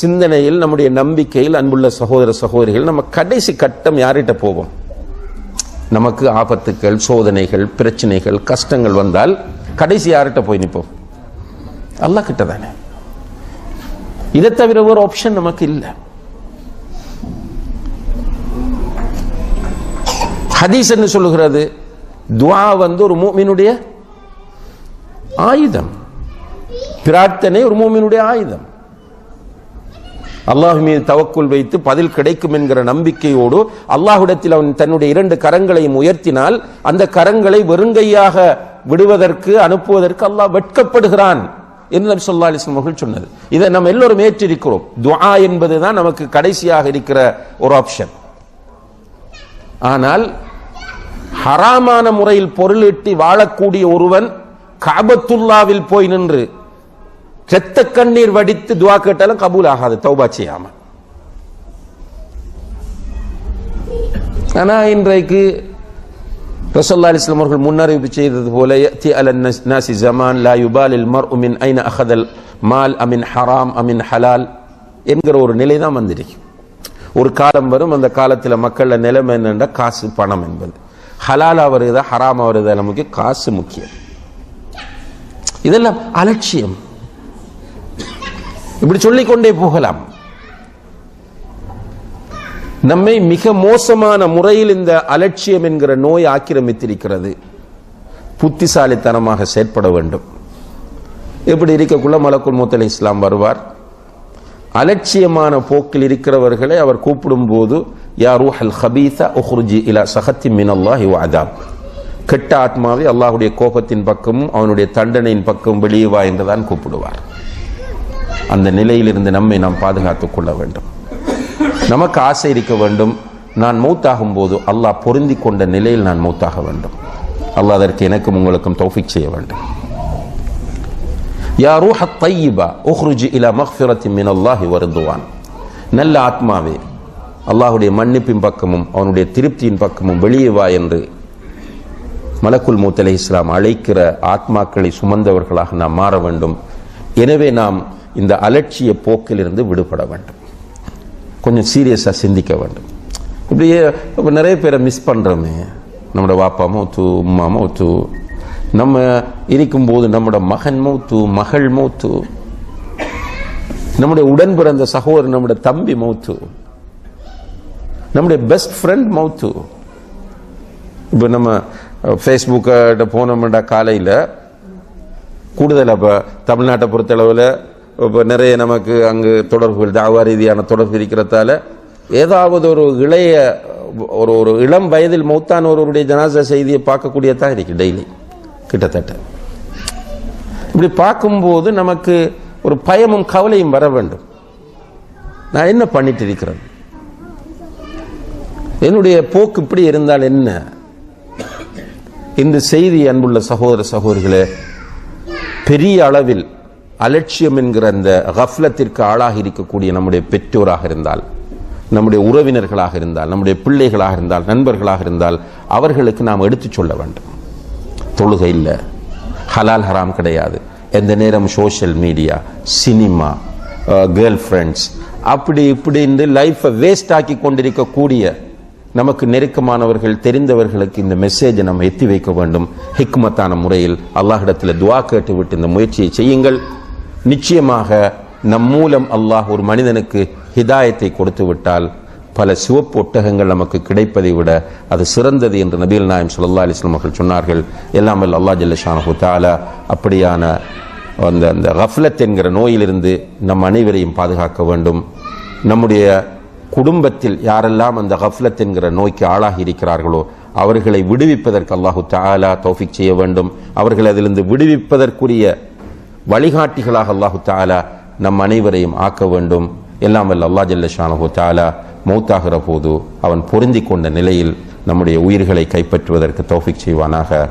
சிந்தனையில் நம்முடைய நம்பிக்கையில் அன்புள்ள சகோதர சகோதரிகள் நம்ம கடைசி கட்டம் யார்கிட்ட போவோம்? நமக்கு ஆபத்துக்கள் சோதனைகள் பிரச்சனைகள் கஷ்டங்கள் வந்தால் கடைசி யார்கிட்ட போய் நிற்போம்? அல்லா கிட்ட தானே. இதை தவிர ஒரு ஆப்ஷன் நமக்கு இல்லை. ஹதீஸ் என்ன சொல்லுகிறது? துவா வந்து ஒரு மூமினுடைய ஆயுதம். பிரார்த்தனை ஒரு மூமினுடைய ஆயுதம். அல்லாஹு மீது தவக்குள் வைத்து பதில் கிடைக்கும் என்கிற நம்பிக்கையோடு அல்லாஹுடத்தில் அவன் தன்னுடைய இரண்டு கரங்களையும் உயர்த்தினால் அந்த கரங்களை வெறுங்கையாக விடுவதற்கு அனுப்புவதற்கு அல்லாஹ் வெட்கப்படுகிறான் என்று நபி சொல்லா அலிஸ்லாம் அவர்கள் சொன்னது. இதை நம்ம எல்லோரும் ஏற்றிருக்கிறோம். துஆ என்பதுதான் நமக்கு கடைசியாக இருக்கிற ஒரு ஆப்ஷன் ஆனால் ஹராமான முறையில் பொருளீட்டி வாழக்கூடிய ஒருவன் காபத்துல்லாவில் போய் நின்று செத்த கண்ணீர் வடித்து துவா கேட்டாலும் கபூல் ஆகாது. தௌபா செய்யாம. ஆனா இன்றைக்கு ரசல்லா அலிஸ்லாம் அவர்கள் முன்னறிவிப்பு செய்தது போல யத்தி அல நாசி ஜமான் லா யுபாலில் மர் உமின் ஐன அகதல் மால் அமின் ஹராம் அமின் ஹலால் என்கிற ஒரு நிலை தான் வந்திருக்கு ஒரு காலம் வரும் அந்த காலத்தில் மக்கள நிலைமை என்னென்ற காசு பணம் என்பது. ஹலாலா வருதா ஹராமா வருதா நமக்கு காசு முக்கியம். இதெல்லாம் அலட்சியம். இப்படி சொல்லிக்கொண்டே போகலாம். நம்மை மிக மோசமான முறையில் இந்த அலட்சியம் என்கிற நோய் ஆக்கிரமித்திருக்கிறது. புத்திசாலித்தனமாக செயற்பட வேண்டும். இப்படி இருக்கக்குள்ள மலக்குள் மூத்தலை இஸ்லாம் வருவார்? அலட்சியமான போக்கில் இருக்கிறவர்களை அவர் கூப்பிடும் போது யா ரூஹல் ஹபீசா உஹ்ருஜி இலா சஹத்தி மின் வாதாப் கெட்ட ஆத்மாவை அல்லாஹுடைய கோபத்தின் பக்கமும் அவனுடைய தண்டனையின் பக்கம் வெளியே வா என்றுதான் கூப்பிடுவார். அந்த நிலையிலிருந்து நம்மை நாம் பாதுகாத்துக் கொள்ள வேண்டும். நமக்கு ஆசை இருக்க வேண்டும். நான் மௌத்தாகும் போது அல்லாஹ் பொருந்தி கொண்ட நிலையில் நான் மௌத்தாக வேண்டும். அல்லாஹ் அதற்கு எனக்கும் உங்களுக்கும் தௌஃபிக் செய்ய வேண்டும். யா ரூஹ தையிபா உஹ்ருஜி இலா மஹ்ஃபிரத்தி மின் அல்லாஹி வருந்துவான் நல்ல ஆத்மாவே அல்லாஹுடைய மன்னிப்பின் பக்கமும் அவனுடைய திருப்தியின் பக்கமும் வெளியே வா என்று மலக்குல் மூத்தலை இஸ்லாம் அழைக்கிற ஆத்மாக்களை சுமந்தவர்களாக நாம் மாற வேண்டும். எனவே நாம் இந்த அலட்சிய போக்கிலிருந்து விடுபட வேண்டும். கொஞ்சம் சீரியஸாக சிந்திக்க வேண்டும். இப்படியே இப்போ நிறைய பேரை மிஸ் பண்ணுறோமே நம்மளோட வாப்பா மௌத்து உம்மா மௌத்து நம்ம இருக்கும்போது நம்மளோட மகன் மௌத்து மகள் மௌத்து நம்முடைய உடன் பிறந்த சகோதரர் நம்முடைய தம்பி மௌத்து நம்முடைய பெஸ்ட் ஃப்ரெண்ட் மௌத்து இப்போ நம்ம ஃபேஸ்புக்கிட்ட போனோம்டா காலையில். கூடுதல் அப்போ தமிழ்நாட்டை பொறுத்தளவில் இப்போ நிறைய நமக்கு அங்கு தொடர்புகள் தாவா ரீதியான தொடர்பு இருக்கிறதால ஏதாவது ஒரு இளைய ஒரு ஒரு இளம் வயதில் மௌத்தான ஒருவருடைய ஜனாசா செய்தியை பார்க்கக்கூடியதாக இருக்கு டெய்லி கிட்டத்தட்ட. இப்படி பார்க்கும்போது நமக்கு ஒரு பயமும் கவலையும் வர வேண்டும். நான் என்ன பண்ணிட்டு இருக்கிறேன் என்னுடைய போக்கு இப்படி இருந்தால் என்ன? இந்த செய்தி அன்புள்ள சகோதர சகோதரிகளே பெரிய அளவில் அலட்சியம் என்கிற அந்த கஃப்லத்திற்கு ஆளாகி இருக்கக்கூடிய நம்முடைய பெற்றோராக இருந்தால் நம்முடைய உறவினர்களாக இருந்தால் நம்முடைய பிள்ளைகளாக இருந்தால் நண்பர்களாக இருந்தால் அவர்களுக்கு நாம் எடுத்துச் சொல்ல வேண்டும். தொழுகை இல்லை. ஹலால் ஹராம் கிடையாது. எந்த நேரம் social media cinema girl friends அப்படி இப்படின்னு லைஃப்பை வேஸ்ட் ஆக்கி கொண்டிருக்கக்கூடிய நமக்கு நெருக்கமானவர்கள் தெரிந்தவர்களுக்கு இந்த மெசேஜை நம்ம எத்தி வைக்க வேண்டும். ஹிக்மத்தான முறையில் அல்லாஹிடத்தில் துவா கேட்டு விட்டு இந்த முயற்சியை செய்யுங்கள். நிச்சயமாக நம் மூலம் அல்லாஹ் ஒரு மனிதனுக்கு ஹிதாயத்தை கொடுத்து விட்டால் பல சிவப்பு ஒட்டகங்கள் நமக்கு கிடைப்பதை விட அது சிறந்தது என்று நபீல் நாயம் சுல்லா அலிஸ்லாம் அவர்கள் சொன்னார்கள். எல்லாம் அல்லா ஜல்லஷானு தாலா அப்படியான அந்த அந்த ஹஃப்லத் என்கிற நோயிலிருந்து நம் அனைவரையும் பாதுகாக்க வேண்டும். நம்முடைய குடும்பத்தில் யாரெல்லாம் அந்த ஹஃப்லத் என்கிற நோய்க்கு ஆளாகி இருக்கிறார்களோ அவர்களை விடுவிப்பதற்கு அல்லாஹு தாலா தௌஃபிக் செய்ய வேண்டும். அவர்களை அதிலிருந்து விடுவிப்பதற்குரிய வழிகாட்டிகளாக அல்லாஹு தாலா நம் அனைவரையும் ஆக்க வேண்டும். எல்லாம் வல்ல அல்லா ஜல்லஷானஹு தாலா மௌத்தாகிற போது அவன் பொருந்தி கொண்ட நிலையில் நம்முடைய உயிர்களை கைப்பற்றுவதற்கு தௌஃபிக் செய்வானாக.